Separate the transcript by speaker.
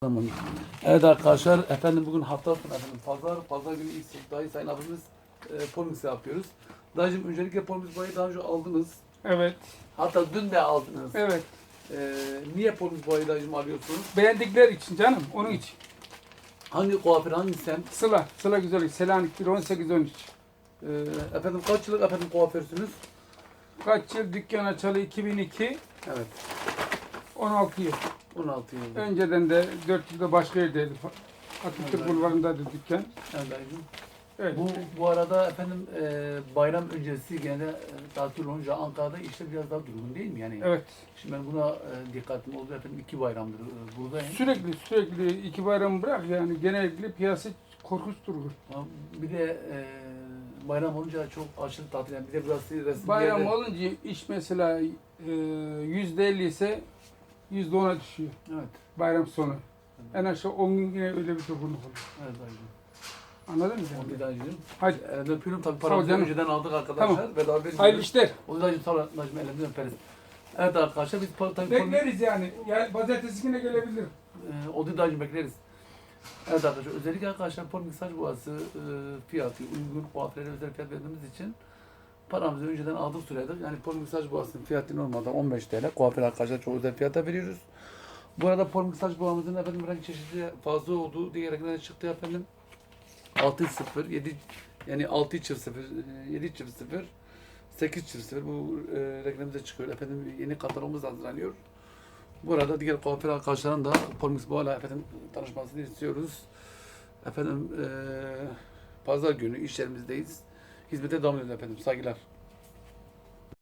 Speaker 1: Tamam. Evet arkadaşlar efendim bugün hafta sonu efendim pazar pazar günü ilk dahi sayın abimiz e, polmix yapıyoruz. Dayıcım öncelikle polmix boyayı daha önce aldınız.
Speaker 2: Evet,
Speaker 1: Hatta dün de aldınız.
Speaker 2: evet.
Speaker 1: E, niye polmix boyayı dayıcım alıyorsunuz?
Speaker 2: Beğendikleri için canım, onun için.
Speaker 1: Hangi kuaför hangi semt?
Speaker 2: Sıla, Sıla Güzellik, Selanik 1 18 13.
Speaker 1: E, efendim kaç yıllık efendim kuaförsünüz?
Speaker 2: Kaç yıl dükkan açalı 2002,
Speaker 1: Evet
Speaker 2: 16 yıl.
Speaker 1: 16 yıl.
Speaker 2: Önceden de 4 yılda başka yerdeydi. Atatürk
Speaker 1: Evet.
Speaker 2: Bulvarı'ndaydı dükkan.
Speaker 1: Evet. Bu, bu arada efendim e, bayram öncesi gene e, tatil olunca Ankara'da işte biraz daha durgun değil mi yani?
Speaker 2: Evet.
Speaker 1: Şimdi ben buna e, dikkatim oldu efendim iki bayramdır e, buradayım.
Speaker 2: Sürekli sürekli iki bayram bırak yani genellikle piyasa korkunç durgun.
Speaker 1: Ama Bir de e, bayram olunca çok aşırı tatil. Yani bir de burası resim
Speaker 2: Bayram olunca iş mesela e, yüzde elli ise yüzde ona düşüyor
Speaker 1: Evet.
Speaker 2: bayram sonu. En aşağı 10 gün yine öyle bir durgunluk oluyor.
Speaker 1: Evet dayıcım.
Speaker 2: Anladın mı?
Speaker 1: Onu bir daha gidelim.
Speaker 2: Hadi.
Speaker 1: Elini öpüyorum tabii paramızı
Speaker 2: canım.
Speaker 1: önceden aldık arkadaşlar.
Speaker 2: Tamam.
Speaker 1: Beraber gidiyoruz.
Speaker 2: Hayırlı işler.
Speaker 1: O yüzden sağ olun Najmi elimizden öperiz. Evet arkadaşlar biz pa- tabii konu-
Speaker 2: Bekleriz yani. Yani pazartesi günü gelebilir.
Speaker 1: e, o dağcı bekleriz. Evet arkadaşlar özellikle arkadaşlar Polmik saç boğası e, fiyatı uygun kuaförlere özel fiyat verdiğimiz için paramızı önceden aldık söyledik. Yani Polmik saç boğasının fiyatı normalde 15 TL. Kuaför arkadaşlar çok özel fiyata veriyoruz. Bu arada Polmik saç boğamızın efendim renk çeşidi fazla olduğu diğer renkler çıktı efendim. 6 0 7 yani 6 çift 0 7 çift 0 8 çift 0 bu e, renklerimize çıkıyor. Efendim yeni katalogumuz hazırlanıyor. Bu arada diğer kuaför arkadaşların da Polmix Boğa'yla efendim tanışmasını istiyoruz. Efendim eee pazar günü iş yerimizdeyiz. Hizmete devam ediyoruz efendim. Saygılar.